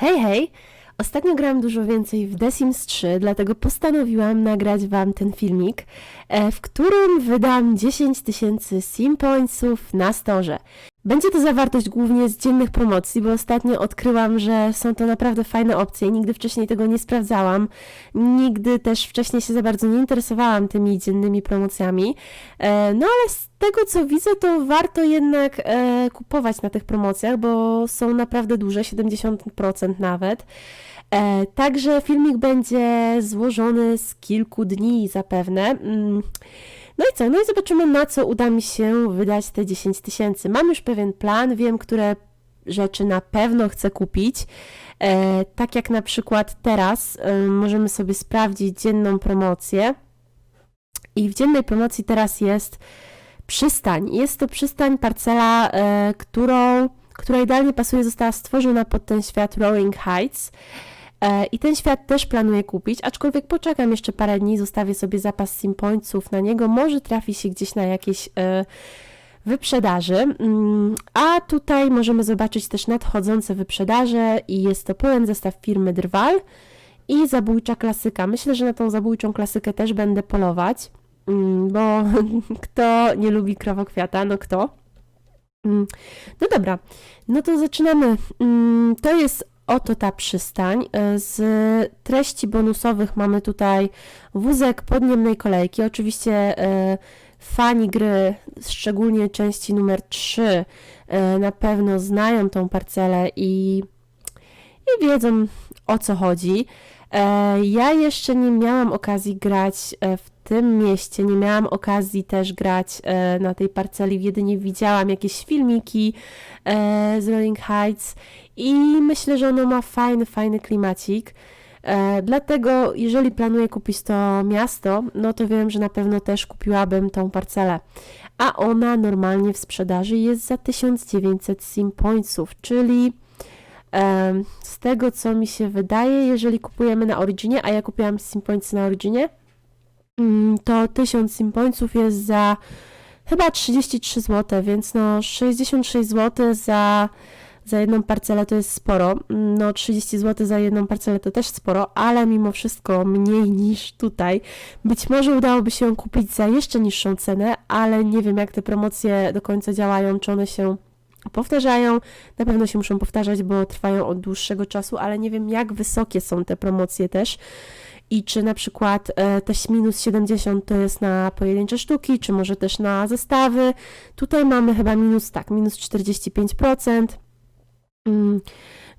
Hej, hej! Ostatnio grałam dużo więcej w The Sims 3, dlatego postanowiłam nagrać Wam ten filmik, e, w którym wydam 10 tysięcy sim pointsów na storze. Będzie to zawartość głównie z dziennych promocji, bo ostatnio odkryłam, że są to naprawdę fajne opcje. Nigdy wcześniej tego nie sprawdzałam. Nigdy też wcześniej się za bardzo nie interesowałam tymi dziennymi promocjami. E, No ale z tego co widzę, to warto jednak e, kupować na tych promocjach, bo są naprawdę duże, 70% nawet. E, Także filmik będzie złożony z kilku dni zapewne. No i co? No i zobaczymy, na co uda mi się wydać te 10 tysięcy. Mam już pewien plan, wiem, które rzeczy na pewno chcę kupić. E, tak jak na przykład teraz e, możemy sobie sprawdzić dzienną promocję. I w dziennej promocji teraz jest przystań. Jest to przystań, parcela, e, którą, która idealnie pasuje, została stworzona pod ten świat Rolling Heights. E, I ten świat też planuję kupić, aczkolwiek poczekam jeszcze parę dni, zostawię sobie zapas sim pointsów na niego, może trafi się gdzieś na jakieś e, wyprzedaży. Mm, A tutaj możemy zobaczyć też nadchodzące wyprzedaże i jest to pełen zestaw firmy Drwal i zabójcza klasyka. Myślę, że na tą zabójczą klasykę też będę polować, mm, bo kto nie lubi krowokwiata, no kto? Mm, No dobra, no to zaczynamy. To jest oto ta przystań. E, Z treści bonusowych mamy tutaj wózek podniemnej kolejki. Oczywiście e, fani gry, szczególnie części numer 3, e, na pewno znają tą parcelę i, i wiedzą o co chodzi. Ja jeszcze nie miałam okazji grać w tym mieście, nie miałam okazji też grać na tej parceli, jedynie widziałam jakieś filmiki z Rolling Heights i myślę, że ono ma fajny, fajny klimacik. E, dlatego, jeżeli planuję kupić to miasto, no to wiem, że na pewno też kupiłabym tą parcelę. A ona normalnie w sprzedaży jest za 1900 sim pointsów, czyli em, z tego co mi się wydaje, jeżeli kupujemy na Originie, a ja kupiłam sim pointsy na Originie, mm, to 1000 sim pointsów jest za chyba 33 zł, więc no 66 zł za za jedną parcelę to jest sporo. No 30 zł za jedną parcelę to też sporo, ale mimo wszystko mniej niż tutaj. Być może udałoby się ją kupić za jeszcze niższą cenę, ale nie wiem jak te promocje do końca działają, czy one się powtarzają. Na pewno się muszą powtarzać, bo trwają od dłuższego czasu, ale nie wiem jak wysokie są te promocje też. I czy na przykład e, też minus 70 to jest na pojedyncze sztuki, czy może też na zestawy. Tutaj mamy chyba minus, tak, minus 45%. Mm,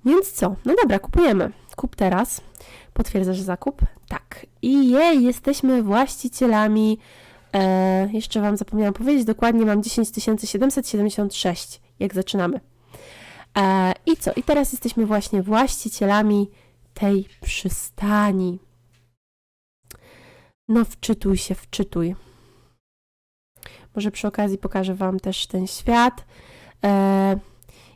więc co? No dobra, kupujemy. Kup teraz. Potwierdzasz zakup? Tak. I jej, jesteśmy właścicielami. E, jeszcze Wam zapomniałam powiedzieć, dokładnie mam 10 776, jak zaczynamy. E, I co? I teraz jesteśmy właśnie właścicielami tej przystani. No, wczytuj się, wczytuj. Może przy okazji pokażę Wam też ten świat. E,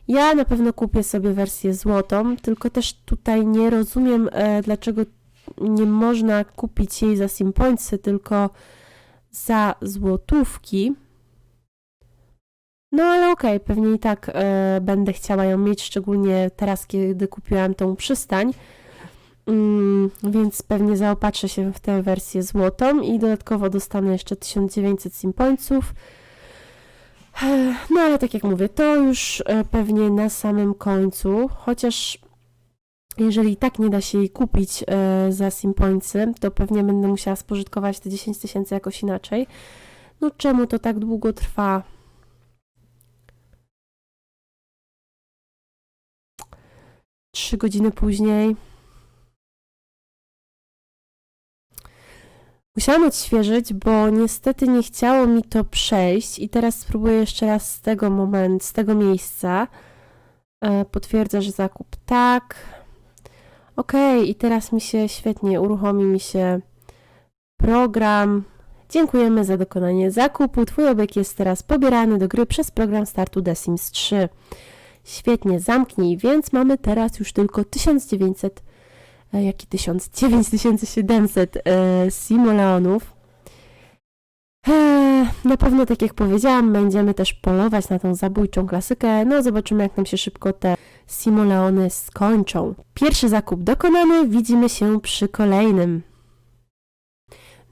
ja na pewno kupię sobie wersję złotą, tylko też tutaj nie rozumiem, e, dlaczego nie można kupić jej za sim pointsy, tylko za złotówki. No ale okej, pewnie i tak e, będę chciała ją mieć, szczególnie teraz, kiedy kupiłam tą przystań. Mm, więc pewnie zaopatrzę się w tę wersję złotą i dodatkowo dostanę jeszcze 1900 sim pointsów. No ale tak jak mówię, to już e, pewnie na samym końcu, chociaż jeżeli i tak nie da się jej kupić e, za simpointsy, to pewnie będę musiała spożytkować te 10 tysięcy jakoś inaczej. No czemu to tak długo trwa? Trzy godziny później. Musiałam odświeżyć, bo niestety nie chciało mi to przejść i teraz spróbuję jeszcze raz z tego momentu, z tego miejsca. E, potwierdzasz zakup tak. Okej, i teraz mi się świetnie uruchomi mi się program. Dziękujemy za dokonanie zakupu. Twój obiekt jest teraz pobierany do gry przez program startu The Sims 3. Świetnie, zamknij, więc mamy teraz już tylko 1900 e, jaki 1000? 9700 e, simoleonów. Eee, Na pewno, tak jak powiedziałam, będziemy też polować na tą zabójczą klasykę. No, zobaczymy, jak nam się szybko te simoleony skończą. Pierwszy zakup dokonany, widzimy się przy kolejnym.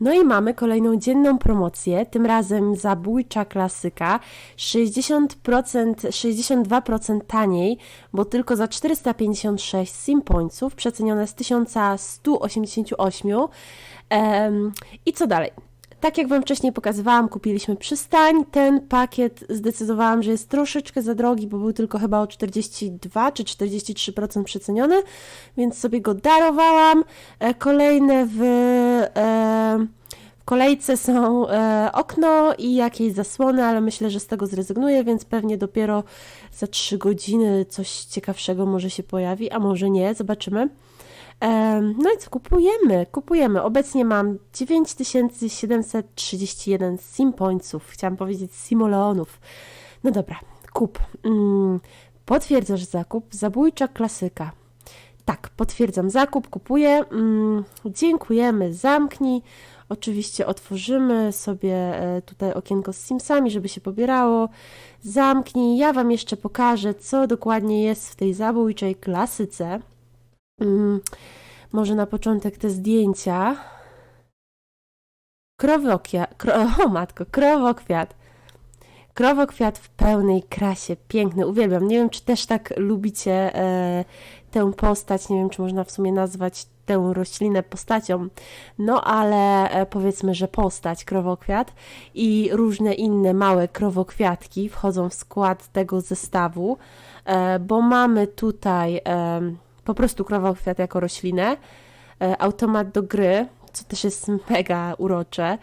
No i mamy kolejną dzienną promocję, tym razem zabójcza klasyka, 60%, 62% taniej, bo tylko za 456 sim pointsów, przecenione z 1188. Em, I co dalej? Tak jak Wam wcześniej pokazywałam, kupiliśmy przystań. Ten pakiet zdecydowałam, że jest troszeczkę za drogi, bo był tylko chyba o 42 czy 43% przeceniony, więc sobie go darowałam. E, Kolejne w, e, w kolejce są e, okno i jakieś zasłony, ale myślę, że z tego zrezygnuję, więc pewnie dopiero za 3 godziny coś ciekawszego może się pojawi, a może nie, zobaczymy. No i co, kupujemy, kupujemy. Obecnie mam 9731 sim pointsów, chciałam powiedzieć simoleonów. No dobra, kup. Mm, Potwierdzasz zakup, zabójcza klasyka. Tak, potwierdzam zakup, kupuję. Mm, Dziękujemy, zamknij. Oczywiście otworzymy sobie e, tutaj okienko z Simsami, żeby się pobierało. Zamknij. Ja Wam jeszcze pokażę, co dokładnie jest w tej zabójczej klasyce. Mm, może na początek te zdjęcia. Krowokwiat, kro, o matko, krowokwiat. Krowokwiat w pełnej krasie, piękny, uwielbiam. Nie wiem, czy też tak lubicie e, tę postać, nie wiem, czy można w sumie nazwać tę roślinę postacią, no ale e, powiedzmy, że postać, krowokwiat i różne inne małe krowokwiatki wchodzą w skład tego zestawu, e, bo mamy tutaj po prostu krowokwiat jako roślinę, e, automat do gry, co też jest mega urocze,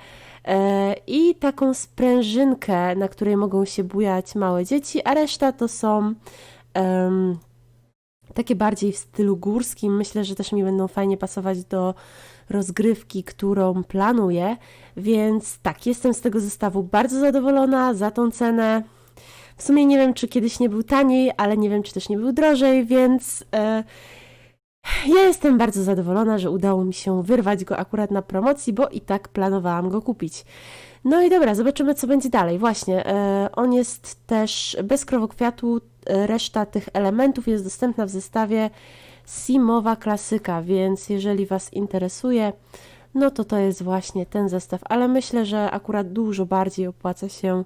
e, i taką sprężynkę, na której mogą się bujać małe dzieci, a reszta to są takie bardziej w stylu górskim. Myślę, że też mi będą fajnie pasować do rozgrywki, którą planuję, więc tak, jestem z tego zestawu bardzo zadowolona za tą cenę. W sumie nie wiem, czy kiedyś nie był taniej, ale nie wiem, czy też nie był drożej, więc e, ja jestem bardzo zadowolona, że udało mi się wyrwać go akurat na promocji, bo i tak planowałam go kupić. No i dobra, zobaczymy, co będzie dalej. Właśnie, e, on jest też bez krowokwiatu, e, reszta tych elementów jest dostępna w zestawie Simowa Klasyka, więc jeżeli Was interesuje, no to to jest właśnie ten zestaw, ale myślę, że akurat dużo bardziej opłaca się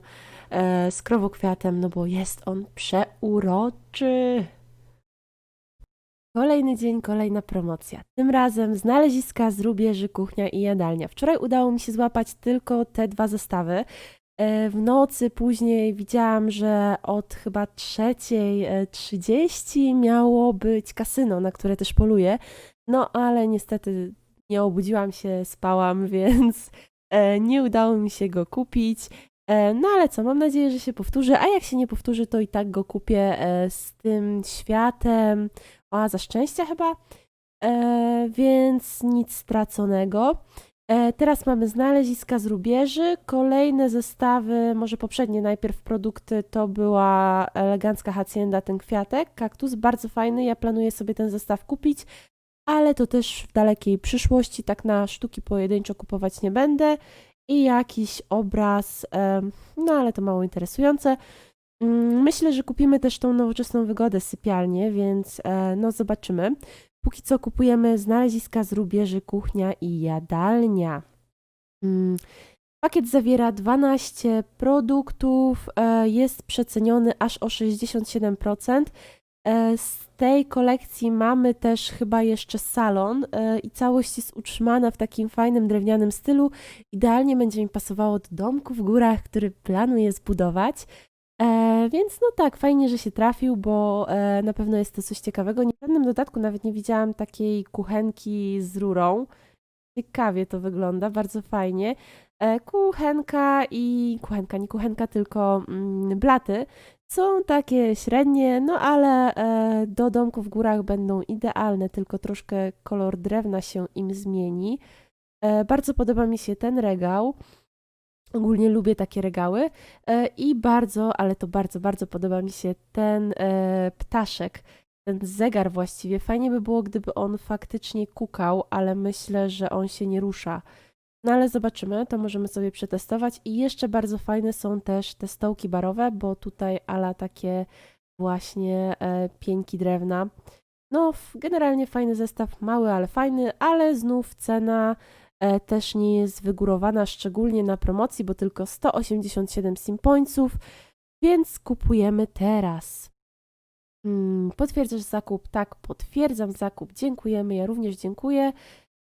z krowokwiatem, no bo jest on przeuroczy. Kolejny dzień, kolejna promocja. Tym razem znaleziska z rubieży, kuchnia i jadalnia. Wczoraj udało mi się złapać tylko te dwa zestawy. E, W nocy później widziałam, że od chyba trzeciej e, 30 miało być kasyno, na które też poluję. No ale niestety nie obudziłam się, spałam, więc e, nie udało mi się go kupić. E, No ale co, mam nadzieję, że się powtórzy, a jak się nie powtórzy, to i tak go kupię e, z tym światem. Oaza szczęścia chyba, e, więc nic straconego. Teraz mamy znaleziska z rubieży, kolejne zestawy, może poprzednie najpierw produkty, to była elegancka hacienda, ten kwiatek, kaktus, bardzo fajny, ja planuję sobie ten zestaw kupić, ale to też w dalekiej przyszłości, tak na sztuki pojedynczo kupować nie będę. I jakiś obraz, no ale to mało interesujące. Mm, Myślę, że kupimy też tą nowoczesną wygodę sypialnię, więc e, no zobaczymy. Póki co kupujemy znaleziska z rubieży, kuchnia i jadalnia. Mm, Pakiet zawiera 12 produktów, e, jest przeceniony aż o 67%. E, Z tej kolekcji mamy też chyba jeszcze salon e, i całość jest utrzymana w takim fajnym drewnianym stylu. Idealnie będzie mi pasowało do domku w górach, który planuję zbudować. E, więc no tak, fajnie, że się trafił, bo e, na pewno jest to coś ciekawego. Nie- W żadnym dodatku nawet nie widziałam takiej kuchenki z rurą. Ciekawie to wygląda, bardzo fajnie. E, kuchenka i kuchenka, nie kuchenka, tylko mm, blaty są takie średnie, no ale e, do domku w górach będą idealne, tylko troszkę kolor drewna się im zmieni. E, bardzo podoba mi się ten regał. Ogólnie lubię takie regały e, i bardzo, ale to bardzo, bardzo podoba mi się ten e, ptaszek, ten zegar właściwie. Fajnie by było, gdyby on faktycznie kukał, ale myślę, że on się nie rusza. No ale zobaczymy, to możemy sobie przetestować. I jeszcze bardzo fajne są też te stołki barowe, bo tutaj ala takie właśnie e, pieńki drewna. No, generalnie fajny zestaw, mały, ale fajny, ale znów cena e, też nie jest wygórowana, szczególnie na promocji, bo tylko 187 sim pointsów, więc kupujemy teraz. Mm, potwierdzasz zakup? Tak, potwierdzam zakup. Dziękujemy, ja również dziękuję.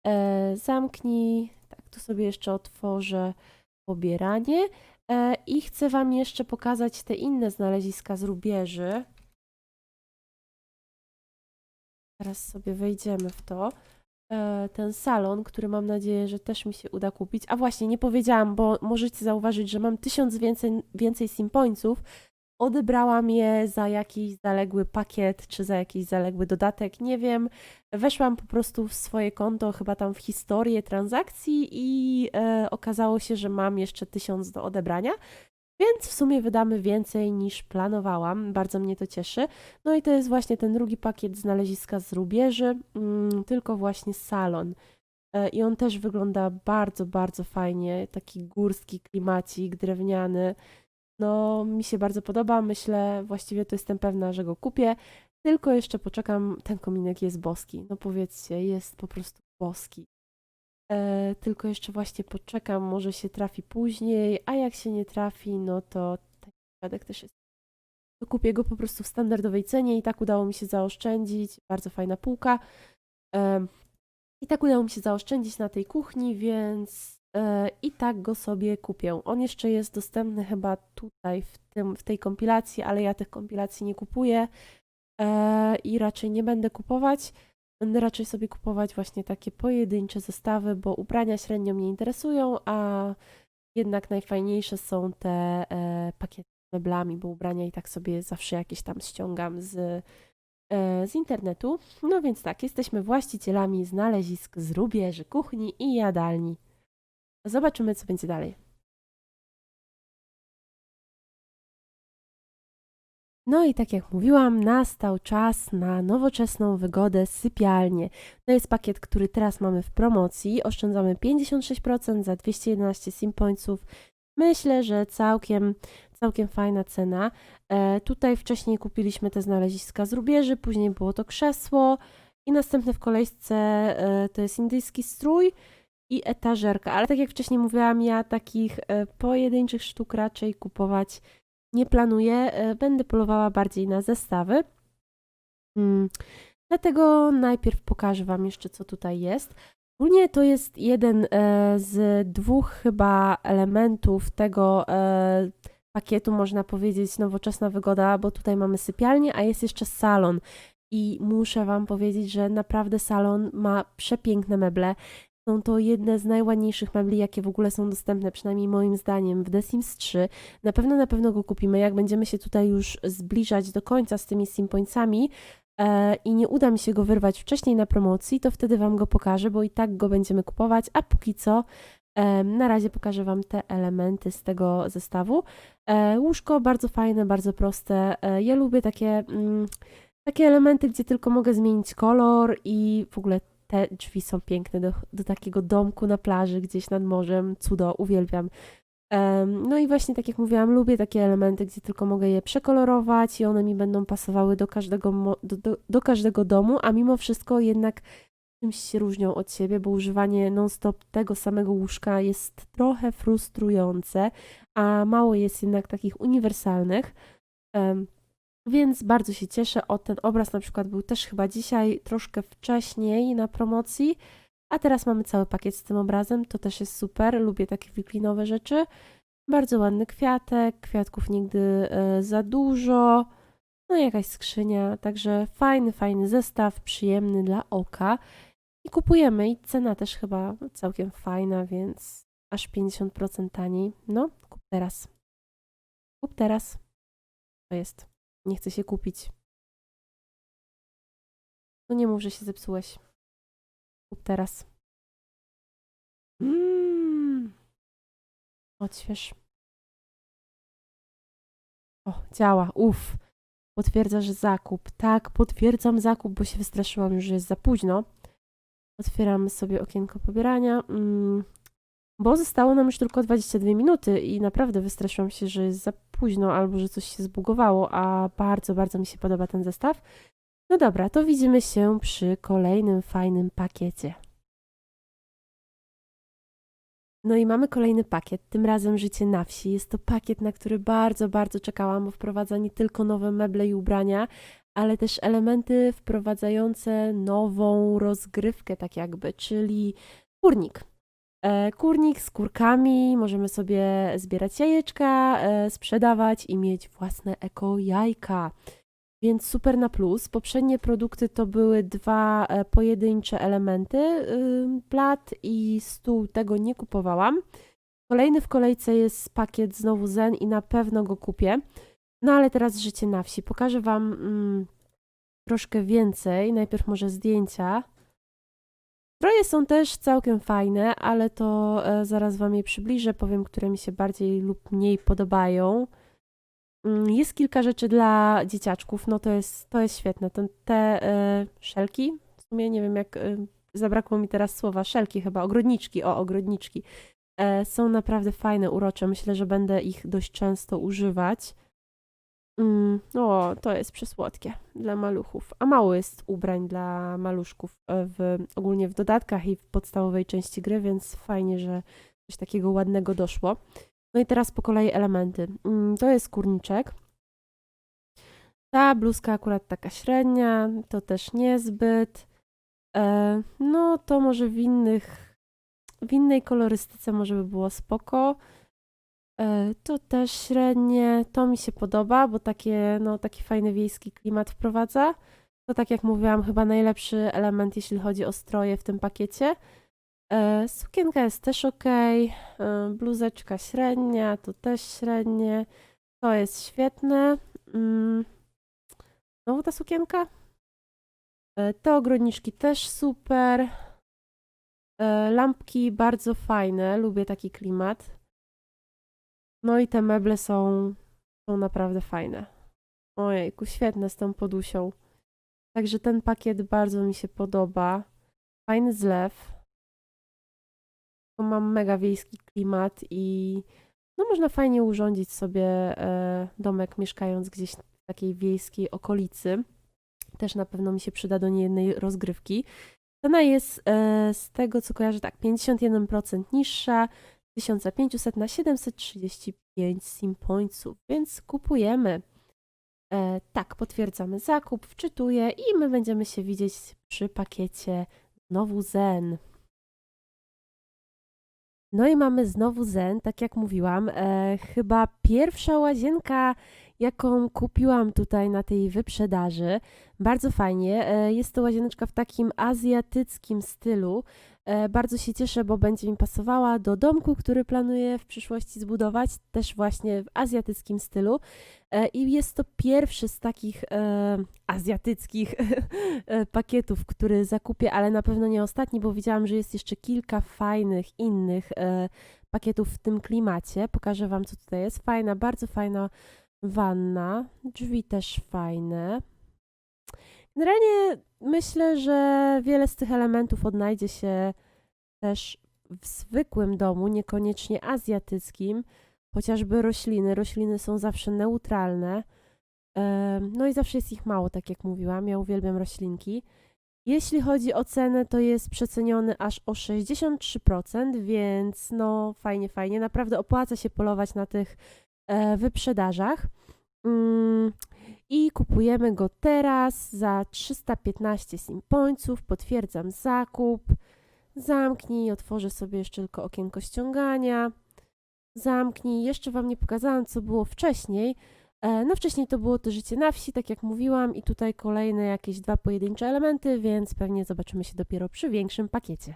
E, zamknij. Tu sobie jeszcze otworzę pobieranie. E, I chcę Wam jeszcze pokazać te inne znaleziska z rubieży. Teraz sobie wejdziemy w to. E, ten salon, który mam nadzieję, że też mi się uda kupić. A właśnie, nie powiedziałam, bo możecie zauważyć, że mam tysiąc więcej, więcej simpońców. Odebrałam je za jakiś zaległy pakiet, czy za jakiś zaległy dodatek, nie wiem. Weszłam po prostu w swoje konto, chyba tam w historię transakcji i e, okazało się, że mam jeszcze tysiąc do odebrania. Więc w sumie wydamy więcej niż planowałam. Bardzo mnie to cieszy. No i to jest właśnie ten drugi pakiet znaleziska z rubieży, mm, tylko właśnie salon. E, I on też wygląda bardzo, bardzo fajnie. Taki górski klimacik, drewniany. No, mi się bardzo podoba. Myślę, właściwie to jestem pewna, że go kupię. Tylko jeszcze poczekam. Ten kominek jest boski. No powiedzcie, jest po prostu boski. E, tylko jeszcze właśnie poczekam, może się trafi później, a jak się nie trafi, no to taki przypadek też jest. To kupię go po prostu w standardowej cenie i tak udało mi się zaoszczędzić. Bardzo fajna półka. E, I tak udało mi się zaoszczędzić na tej kuchni, więc i tak go sobie kupię. On jeszcze jest dostępny chyba tutaj w, tym, w tej kompilacji, ale ja tych kompilacji nie kupuję e, i raczej nie będę kupować. Będę raczej sobie kupować właśnie takie pojedyncze zestawy, bo ubrania średnio mnie interesują, a jednak najfajniejsze są te e, pakiety z meblami, bo ubrania i tak sobie zawsze jakieś tam ściągam z, e, z internetu. No więc tak, jesteśmy właścicielami znalezisk z rubieży, kuchni i jadalni. Zobaczymy, co będzie dalej. No i tak jak mówiłam, nastał czas na nowoczesną wygodę sypialnię. To jest pakiet, który teraz mamy w promocji. Oszczędzamy 56% za 211 sim pointsów. Myślę, że całkiem, całkiem fajna cena. E, tutaj wcześniej kupiliśmy te znaleziska z rubieży, później było to krzesło i następne w kolejce e, to jest indyjski strój i etażerka. Ale tak jak wcześniej mówiłam, ja takich e, pojedynczych sztuk raczej kupować nie planuję. e, Będę polowała bardziej na zestawy. Mm, Dlatego najpierw pokażę Wam jeszcze, co tutaj jest. Ogólnie to jest jeden e, z dwóch chyba elementów tego pakietu, można powiedzieć, nowoczesna wygoda, bo tutaj mamy sypialnię, a jest jeszcze salon. I muszę Wam powiedzieć, że naprawdę salon ma przepiękne meble. Są to jedne z najładniejszych mebli, jakie w ogóle są dostępne, przynajmniej moim zdaniem, w The Sims 3. Na pewno, na pewno go kupimy, jak będziemy się tutaj już zbliżać do końca z tymi sim pointsami e, i nie uda mi się go wyrwać wcześniej na promocji, to wtedy Wam go pokażę, bo i tak go będziemy kupować, a póki co e, na razie pokażę Wam te elementy z tego zestawu. E, łóżko bardzo fajne, bardzo proste. E, ja lubię takie, mm, takie elementy, gdzie tylko mogę zmienić kolor i w ogóle te drzwi są piękne do, do takiego domku na plaży gdzieś nad morzem. Cudo, uwielbiam. No i właśnie tak jak mówiłam, lubię takie elementy, gdzie tylko mogę je przekolorować i one mi będą pasowały do każdego, do, do, do każdego domu, a mimo wszystko jednak czymś się różnią od siebie, bo używanie non-stop tego samego łóżka jest trochę frustrujące, a mało jest jednak takich uniwersalnych. Więc bardzo się cieszę. O ten obraz na przykład był też chyba dzisiaj troszkę wcześniej na promocji, a teraz mamy cały pakiet z tym obrazem. To też jest super. Lubię takie wiklinowe rzeczy. Bardzo ładny kwiatek, kwiatków nigdy e, za dużo. No i jakaś skrzynia, także fajny, fajny zestaw, przyjemny dla oka. I kupujemy i cena też chyba całkiem fajna, więc aż 50% taniej. No, kup teraz. Kup teraz. To jest. Nie chce się kupić. No nie mów, że się zepsułeś. Kup teraz. Mmm. Odśwież. O, działa. Uff. Potwierdzasz zakup. Tak, potwierdzam zakup, bo się wystraszyłam już, że jest za późno. Otwieram sobie okienko pobierania. Mm. Bo zostało nam już tylko 22 minuty i naprawdę wystraszyłam się, że jest za późno albo że coś się zbugowało, a bardzo, bardzo mi się podoba ten zestaw. No dobra, to widzimy się przy kolejnym fajnym pakiecie. No i mamy kolejny pakiet, tym razem Życie na wsi. Jest to pakiet, na który bardzo, bardzo czekałam, bo wprowadza nie tylko nowe meble i ubrania, ale też elementy wprowadzające nową rozgrywkę, tak jakby, czyli kurnik. E, kurnik z kurkami, możemy sobie zbierać jajeczka, e, sprzedawać i mieć własne eko jajka. Więc super na plus. Poprzednie produkty to były dwa e, pojedyncze elementy, blat i stół. Tego nie kupowałam. Kolejny w kolejce jest pakiet znowu Zen i na pewno go kupię. No ale teraz życie na wsi. Pokażę Wam mm, troszkę więcej. Najpierw może zdjęcia. Stroje są też całkiem fajne, ale to e, zaraz Wam je przybliżę. Powiem, które mi się bardziej lub mniej podobają. Mm, Jest kilka rzeczy dla dzieciaczków, no to jest, to jest świetne. Te, te e, szelki, w sumie nie wiem jak, e, zabrakło mi teraz słowa, szelki chyba, ogrodniczki, o, ogrodniczki. Są naprawdę fajne, urocze. Myślę, że będę ich dość często używać. Mm, to jest przesłodkie dla maluchów. A mało jest ubrań dla maluszków e, w, ogólnie w dodatkach i w podstawowej części gry, więc fajnie, że coś takiego ładnego doszło. No i teraz po kolei elementy. Mm, To jest kurniczek. Ta bluzka akurat taka średnia, to też niezbyt. E, No to może w innych, w innej kolorystyce może by było spoko. E, To też średnie, to mi się podoba, bo takie, no, taki fajny wiejski klimat wprowadza. To tak jak mówiłam, chyba najlepszy element, jeśli chodzi o stroje w tym pakiecie. E, Sukienka jest też ok, e, bluzeczka średnia, to też średnie, to jest świetne. Mm, Znowu ta sukienka? Te ogrodniczki też super. Lampki bardzo fajne, lubię taki klimat. No i te meble są, są naprawdę fajne. Ojejku, świetne z tą podusią. Także ten pakiet bardzo mi się podoba. Fajny zlew. Mam mega wiejski klimat i no można fajnie urządzić sobie e, domek mieszkając gdzieś w takiej wiejskiej okolicy. Też na pewno mi się przyda do niejednej rozgrywki. Cena jest e, z tego co kojarzę tak 51% niższa, 1500 na 735 sim pointsów, więc kupujemy. E, tak, potwierdzamy zakup, wczytuję i my będziemy się widzieć przy pakiecie znowu Zen. No i mamy znowu Zen, tak jak mówiłam. E, chyba pierwsza łazienka, jaką kupiłam tutaj na tej wyprzedaży. Bardzo fajnie. E, jest to łazieneczka w takim azjatyckim stylu. E, bardzo się cieszę, bo będzie mi pasowała do domku, który planuję w przyszłości zbudować, też właśnie w azjatyckim stylu. E, I jest to pierwszy z takich e, azjatyckich e, pakietów, który zakupię, ale na pewno nie ostatni, bo widziałam, że jest jeszcze kilka fajnych innych e, pakietów w tym klimacie. Pokażę Wam, co tutaj jest. Fajna, bardzo fajna wanna. Drzwi też fajne. Generalnie myślę, że wiele z tych elementów odnajdzie się też w zwykłym domu, niekoniecznie azjatyckim, chociażby rośliny. Rośliny są zawsze neutralne. No i zawsze jest ich mało, tak jak mówiłam. Ja uwielbiam roślinki. Jeśli chodzi o cenę, to jest przeceniony aż o 63%, więc no fajnie, fajnie. Naprawdę opłaca się polować na tych e, wyprzedażach. I kupujemy go teraz za 315 sim pointsów. Potwierdzam zakup. Zamknij, otworzę sobie jeszcze tylko okienko ściągania. Zamknij. Jeszcze Wam nie pokazałam, co było wcześniej. E, No wcześniej to było to życie na wsi, tak jak mówiłam, i tutaj kolejne jakieś dwa pojedyncze elementy, więc pewnie zobaczymy się dopiero przy większym pakiecie.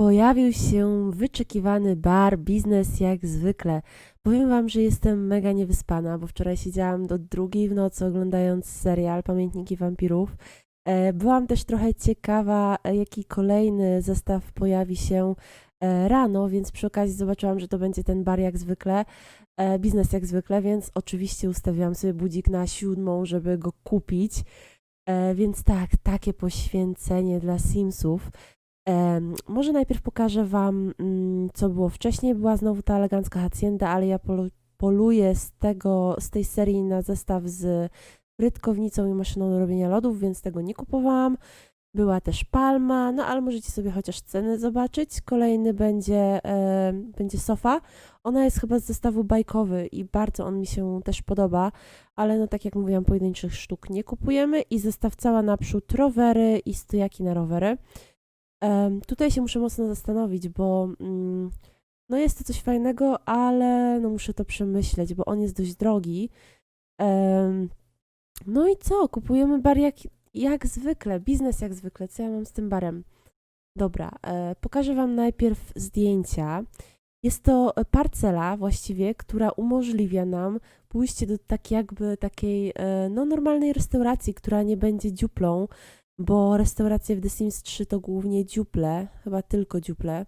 Pojawił się wyczekiwany bar, biznes jak zwykle. Powiem Wam, że jestem mega niewyspana, bo wczoraj siedziałam do drugiej w nocy oglądając serial Pamiętniki Wampirów. E, Byłam też trochę ciekawa, e, jaki kolejny zestaw pojawi się e, rano, więc przy okazji zobaczyłam, że to będzie ten bar jak zwykle, biznes jak zwykle, więc oczywiście ustawiłam sobie budzik na siódmą, żeby go kupić. Więc tak, takie poświęcenie dla Simsów. Może najpierw pokażę Wam, mm, co było wcześniej. Była znowu ta elegancka hacienda, ale ja polu- poluję z, tego, z tej serii na zestaw z frytkownicą i maszyną do robienia lodów, więc tego nie kupowałam. Była też palma, no ale możecie sobie chociaż ceny zobaczyć. Kolejny będzie, będzie sofa. Ona jest chyba z zestawu bajkowy i bardzo on mi się też podoba, ale no tak jak mówiłam, pojedynczych sztuk nie kupujemy i zestaw cała naprzód rowery i stojaki na rowery. Tutaj się muszę mocno zastanowić, bo mm, no jest to coś fajnego, ale no muszę to przemyśleć, bo on jest dość drogi. No i co? Kupujemy bar jak, jak zwykle, biznes jak zwykle. Co ja mam z tym barem? Dobra, e, pokażę Wam najpierw zdjęcia. Jest to parcela właściwie, która umożliwia nam pójście do tak jakby takiej e, no, normalnej restauracji, która nie będzie dziuplą, bo restauracje w The Sims 3 to głównie dziuple, chyba tylko dziuple.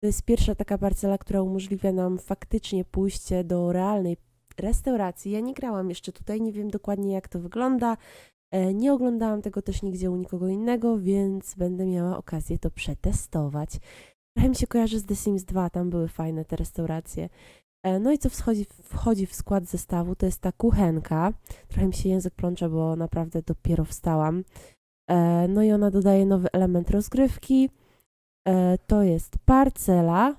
To jest pierwsza taka parcela, która umożliwia nam faktycznie pójście do realnej restauracji. Ja nie grałam jeszcze tutaj, nie wiem dokładnie jak to wygląda. E, Nie oglądałam tego też nigdzie u nikogo innego, więc będę miała okazję to przetestować. Trochę mi się kojarzy z The Sims 2, tam były fajne te restauracje. E, No i co wchodzi, wchodzi w skład zestawu, to jest ta kuchenka. Trochę mi się język plącze, bo naprawdę dopiero wstałam. E, No i ona dodaje nowy element rozgrywki. E, To jest parcela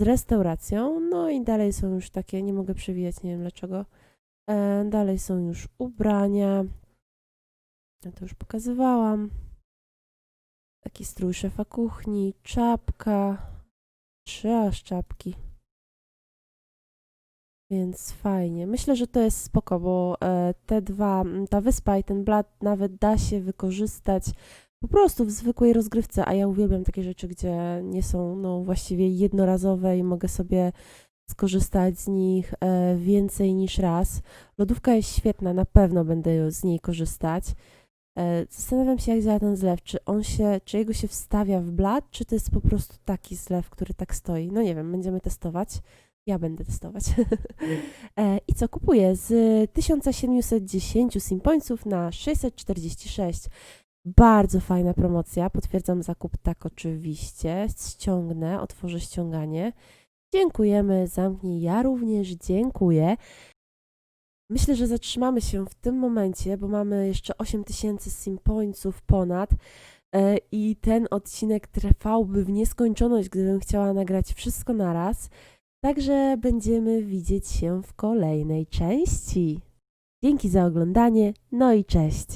z restauracją. No i dalej są już takie, nie mogę przewijać, nie wiem dlaczego. E, Dalej są już ubrania. Ja to już pokazywałam. Taki strój szefa kuchni, czapka, trzy aż czapki. Więc fajnie. Myślę, że to jest spoko, bo e, te dwa, ta wyspa i ten blat nawet da się wykorzystać po prostu w zwykłej rozgrywce, a ja uwielbiam takie rzeczy, gdzie nie są no właściwie jednorazowe i mogę sobie skorzystać z nich e, więcej niż raz. Lodówka jest świetna, na pewno będę z niej korzystać. E, Zastanawiam się, jak działa ten zlew. Czy on się, czy jego się wstawia w blat, czy to jest po prostu taki zlew, który tak stoi? No nie wiem, będziemy testować. Ja będę testować. E, I co kupuję? Z 1710 simpońców na 646. Bardzo fajna promocja. Potwierdzam zakup tak oczywiście. Ściągnę, otworzę ściąganie. Dziękujemy, zamknij. Ja również dziękuję. Myślę, że zatrzymamy się w tym momencie, bo mamy jeszcze 8000 simpońców ponad e, i ten odcinek trwałby w nieskończoność, gdybym chciała nagrać wszystko naraz. Także będziemy widzieć się w kolejnej części. Dzięki za oglądanie, no i cześć.